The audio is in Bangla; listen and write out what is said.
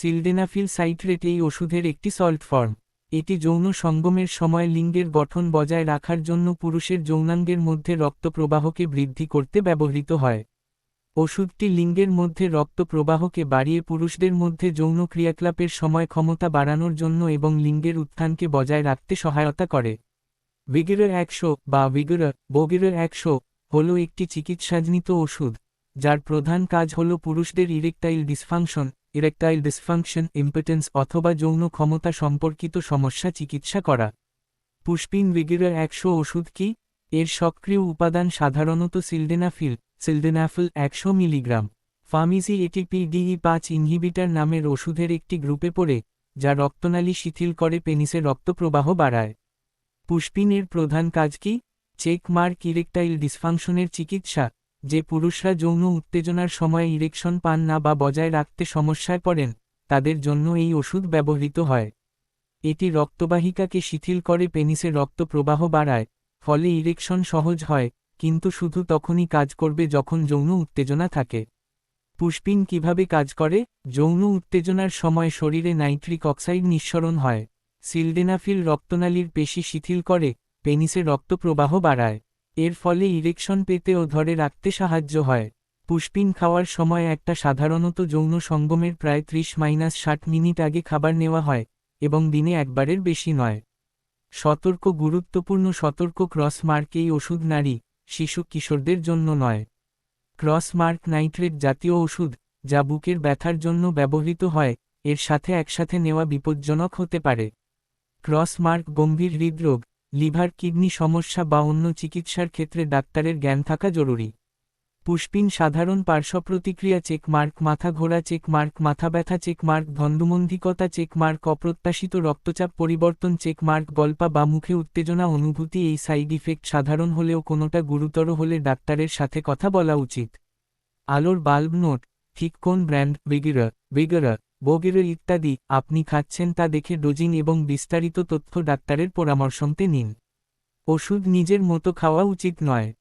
সিলডেনাফিল সাইট্রেট এই ওষুধের একটি সল্ট ফর্ম। এটি যৌন সঙ্গমের সময় লিঙ্গের গঠন বজায় রাখার জন্য পুরুষের যৌনাঙ্গের মধ্যে রক্ত প্রবাহকে বৃদ্ধি করতে ব্যবহৃত হয়। ওষুধটি লিঙ্গের মধ্যে রক্ত প্রবাহকে বাড়িয়ে পুরুষদের মধ্যে যৌন ক্রিয়াকলাপের সময় ক্ষমতা বাড়ানোর জন্য এবং লিঙ্গের উত্থানকে বজায় রাখতে সহায়তা করে। ভিগেরার একশো বা ভিগেরার বগিরার একশো হল একটি চিকিৎসাজনিত ওষুধ, যার প্রধান কাজ হল পুরুষদের erectile dysfunction. Erectile dysfunction impotence অথবা যৌন ক্ষমতা সম্পর্কিত সমস্যা চিকিৎসা করা। পুষ্পিন ভিগেরার একশো ওষুধ কি? এর সক্রিয় উপাদান সাধারণত সিলডেনাফিল সিলডেনাফিল একশো মিলিগ্রাম। ফার্মিসি এটি পিডিই পাঁচ ইনহিবিটার নামের ওষুধের একটি গ্রুপে পড়ে, যা রক্তনালী শিথিল করে পেনিসে রক্তপ্রবাহ বাড়ায়। পুষ্পিনের প্রধান কাজ কি? চেকমার্ক ইরেকটাইল ডিসফাংশনের চিকিৎসা। যে পুরুষরা যৌন উত্তেজনার সময় ইরেকশন পান না বা বজায় রাখতে সমস্যায় পড়েন, তাদের জন্য এই ওষুধ ব্যবহৃত হয়। এটি রক্তবাহিকাকে শিথিল করে পেনিসে রক্ত প্রবাহ বাড়ায়, ফলে ইরেকশন সহজ হয়, কিন্তু শুধু তখনই কাজ করবে যখন যৌন উত্তেজনা থাকে। পুষ্পিন কীভাবে কাজ করে? যৌন উত্তেজনার সময় শরীরে নাইট্রিক অক্সাইড নিঃসরণ হয়। সিলডেনাফিল রক্তনালীর পেশি শিথিল করে, পেনিসে রক্ত প্রবাহ বাড়ায়। এর ফলে ইরেকশন পেতে ও ধরে রাখতে সাহায্য হয়। পুষ্পিন খাওয়ার সময় একটা সাধারণত যৌন সঙ্গমের প্রায় ত্রিশ মাইনাস ষাট মিনিট আগে খাবার নেওয়া হয়, এবং দিনে একবারের বেশি নয়। সতর্ক গুরুত্বপূর্ণ সতর্ক ক্রস মার্ক এই ওষুধ নারী, শিশু, কিশোরদের জন্য নয়। ক্রস মার্ক নাইট্রেট জাতীয় ওষুধ, যা বুকের ব্যথার জন্য ব্যবহৃত হয়, এর সাথে একসাথে নেওয়া বিপজ্জনক হতে পারে। ক্রস মার্ক গম্ভীর হৃদরোগ লিভার, কিডনি সমস্যা বা অন্য চিকিৎসার ক্ষেত্রে ডাক্তারের জ্ঞান থাকা জরুরি। পুষ্পিন, সাধারণ পার্শ্বপ্রতিক্রিয়া চেক মার্ক মাথা ঘোরা চেক মার্ক মাথা ব্যথা চেক মার্ক ধন্দুমন্ধিকতা চেক মার্ক অপ্রত্যাশিত রক্তচাপ পরিবর্তন চেক মার্ক গল্পা বা মুখে উত্তেজনা, অনুভূতি, এই সাইড ইফেক্ট সাধারণ হলেও কোনোটা গুরুতর হলে ডাক্তারের সাথে কথা বলা উচিত। আলোর বাল্ব নোট, ঠিক কোন ব্র্যান্ড? বিগিরা বিগরা বগিরা ইত্যাদি, আপনি খাচ্ছেন তা দেখে ডোজিং এবং বিস্তারিত তথ্য ডাক্তারের পরামর্শতে নিন। ওষুধ নিজের মতো খাওয়া উচিত নয়।